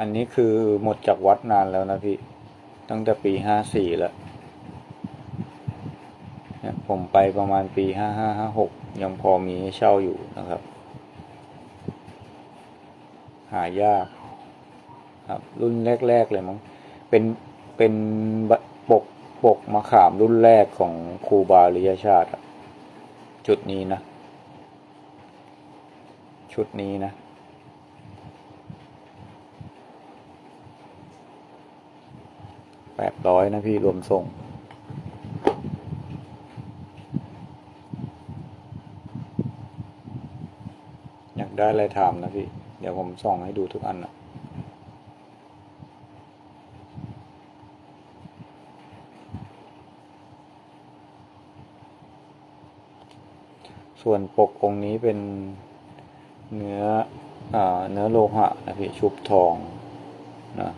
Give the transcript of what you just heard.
อันนี้คือหมดจากวัดนานแล้วนะพี่ ตั้งแต่ปีห้าสี่แล้วเนี่ยผมไปประมาณปีห้าห้าห้าหกยังพอมีให้เช่าอยู่นะครับ หายากครับ รุ่นแรก ๆ เลยมั้งเป็นเป็นปกปกมะขามรุ่นแรกของครูบาริยชาติ จุดนี้นะ ชุดนี้นะ แปดร้อยนะพี่รวมส่ง อยากได้อะไรถามนะพี่ เดี๋ยวผมส่องให้ดูทุกอันนะส่วนปกองค์นี้เป็นเนื้ออเนื้อโลหะนะพี่ชุบทองนะ